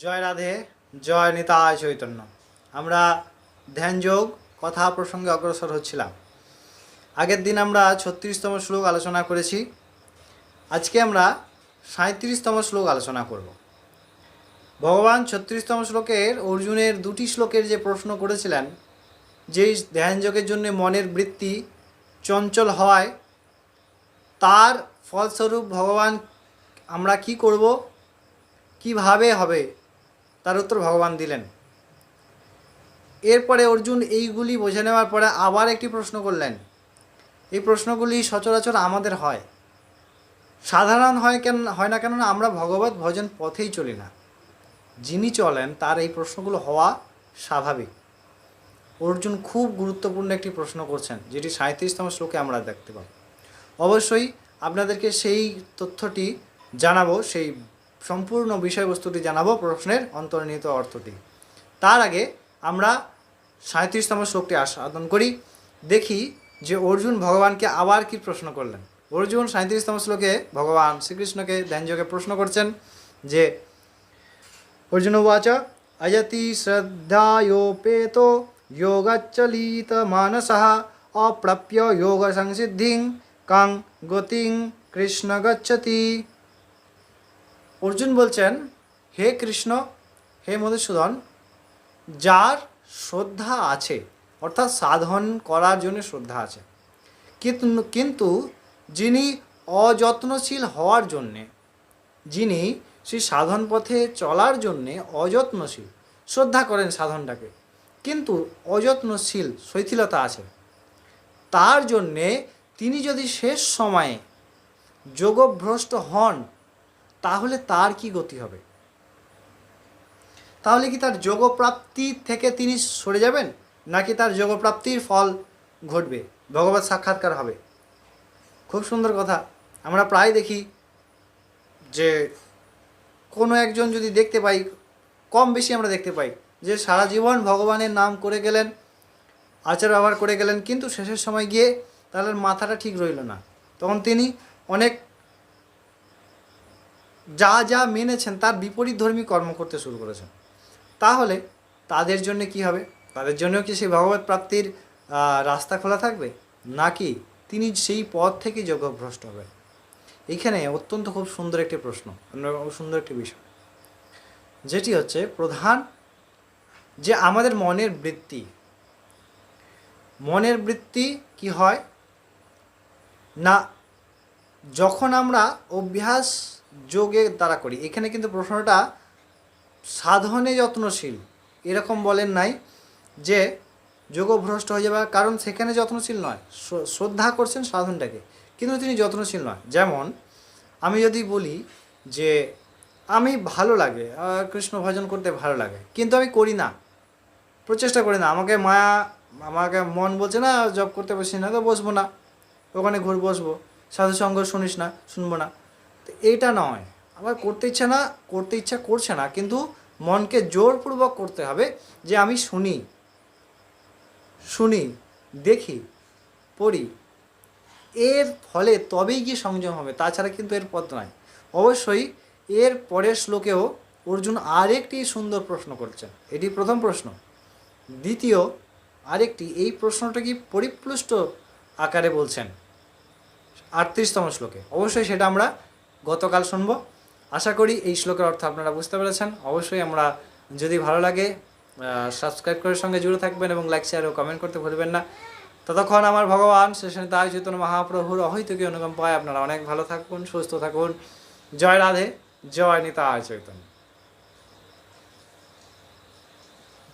জয় রাধে, জয় নিতায় চৈতন্য। আমরা ধ্যানযোগ, কথা প্রসঙ্গে অগ্রসর হচ্ছিলাম। আগের দিন আমরা ছত্রিশতম শ্লোক আলোচনা করেছি। আজকে আমরা সাঁত্রিশতম শ্লোক আলোচনা করব। ভগবান ছত্রিশতম শ্লোকের অর্জুনের দুটি শ্লোকের যে প্রশ্ন করেছিলেন, যেই ধ্যানযোগের জন্য মনের বৃত্তি চঞ্চল হওয়ায়, তার ফলস্বরূপ ভগবান আমরা কি করব? কীভাবে হবে? তার উত্তর ভগবান দিলেন। এরপরে অর্জুন এইগুলি বোঝে নেওয়ার পরে আবার একটি প্রশ্ন করলেন। এই প্রশ্নগুলি সচরাচর আমাদের হয়। সাধারণ হয় কেন, হয় না কেননা আমরা ভগবত ভজন পথেই চলি না। যিনি চলেন তার এই প্রশ্নগুলো হওয়া স্বাভাবিক। অর্জুন খুব গুরুত্বপূর্ণ একটি প্রশ্ন করছেন, যেটি সাঁত্রিশতম শ্লোকে আমরা দেখতে পাব। অবশ্যই আপনাদেরকে সেই তথ্যটি জানাব, সেই সম্পূর্ণ বিষয়বস্তুটি জানাব প্রশ্নের অন্তর্নিহিত অর্থটি। তার আগে আমরা সাঁত্রিশতম শ্লোকটি আস্বাদন করি। দেখি যে অর্জুন ভগবানকে আবার কি প্রশ্ন করলেন। অর্জুন সাঁত্রিশতম শ্লোকে ভগবান শ্রীকৃষ্ণকে ধ্যানযোগে প্রশ্ন করছেন যে, অর্জুন উবাচ অয়তি শ্রদ্ধায়োপেত যোগচ্চলিত মানসः অপ্রাপ্য যোগ সংসিদ্ধিং কাং গতিং কৃষ্ণ গচ্ছতি। অর্জুন বলছেন, হে কৃষ্ণ, হে মধুসূদন, যার শ্রদ্ধা আছে, অর্থাৎ সাধন করার জন্য শ্রদ্ধা আছে, কিন্তু কিন্তু যিনি অযত্নশীল হওয়ার জন্যে, যিনি সেই সাধন পথে চলার জন্যে অযত্নশীল, শ্রদ্ধা করেন সাধনটাকে, কিন্তু অযত্নশীল শৈথিলতা আছে, তার জন্যে তিনি যদি শেষ সময়ে যোগভ্রষ্ট হন তাহলে তার কি গতি হবে? তাহলে কি তার যোগপ্রাপ্তি থেকে তিনি সরে যাবেন? নাকি তার যোগপ্রাপ্তির ফল ঘটবে? ভগবত সাক্ষাৎকার হবে। খুব সুন্দর কথা। আমরা প্রায় দেখি যে কোনো একজন যদি দেখতে পাই, কম বেশি আমরা দেখতে পাই যে সারা জীবন ভগবানের নাম করে গেলেন, আচার ব্যবহার করে গেলেন, কিন্তু শেষের সময় গিয়ে তাহলে মাথাটা ঠিক রইল না। তখন তিনি অনেক যা যা মেনেছেন তার বিপরীত ধর্মী কর্ম করতে শুরু করেছেন। তাহলে তাদের জন্য কি হবে? তাদের জন্যও কি সেই ভগবত প্রাপ্তির রাস্তা খোলা থাকবে? নাকি তিনি সেই পথ থেকে যোগভ্রষ্ট হবেন? এখানে অত্যন্ত খুব সুন্দর একটি প্রশ্ন সুন্দর একটি বিষয়। যেটি হচ্ছে প্রধান যে আমাদের মনের বৃত্তি। মনের বৃত্তি কি হয়? না, যখন আমরা অভ্যাস যোগের দ্বারা করি। এখানে কিন্তু প্রশ্নটা সাধনে যত্নশীল। এরকম বলেন নাই যে যোগভ্রষ্ট হয়ে যাবে কারণ সেখানে যত্নশীল নয়। শ্রদ্ধা করছেন সাধনটাকে, কিন্তু তিনি যত্নশীল নয়। যেমন, আমি যদি বলি যে আমি ভালো লাগে কৃষ্ণ ভজন করতে ভালো লাগে, কিন্তু আমি করি না, প্রচেষ্টা করি না, আমাকে মায়া, আমাকে মন বলছে না জব করতে বসি না, তো বসবো না, ওখানে ঘুর বসবো, সাধুসঙ্গ শুনিস না, শুনব না। তো এইটা নয়। আমার করতে ইচ্ছা না, করতে ইচ্ছা করছে না, কিন্তু মনকে জোরপূর্বক করতে হবে যে আমি শুনি। শুনি, দেখি, পড়ি। এর ফলে তবেই গিয়ে সংযম হবে, তাছাড়া কিন্তু এর পথ নয়। অবশ্যই এর পরের শ্লোকেও অর্জুন আরেকটি সুন্দর প্রশ্ন করছেন। এটি প্রথম প্রশ্ন। দ্বিতীয়, আরেকটি, এই প্রশ্নটা কি পরিপ্লুষ্ট আকারে বলছেন? আটত্রিশতম শ্লোকে। অবশ্যই সেটা আমরা গতকাল শুনব। আশা করি এই শ্লোকের অর্থ আপনারা বুঝতে পেরেছেন। অবশ্যই আমরা যদি ভালো লাগে সাবস্ক্রাইব করার সঙ্গে জুড়ে থাকবেন এবং লাইক শেয়ার ও কমেন্ট করতে ভুলবেন না। ততক্ষণ আমার ভগবান শেষে তাই চৈতন্য মহাপ্রভুর অহৈতুকী অনুকম্পায় আপনারা অনেক ভালো থাকুন, সুস্থ থাকুন। জয় রাধে, জয় নিতা চৈতন্য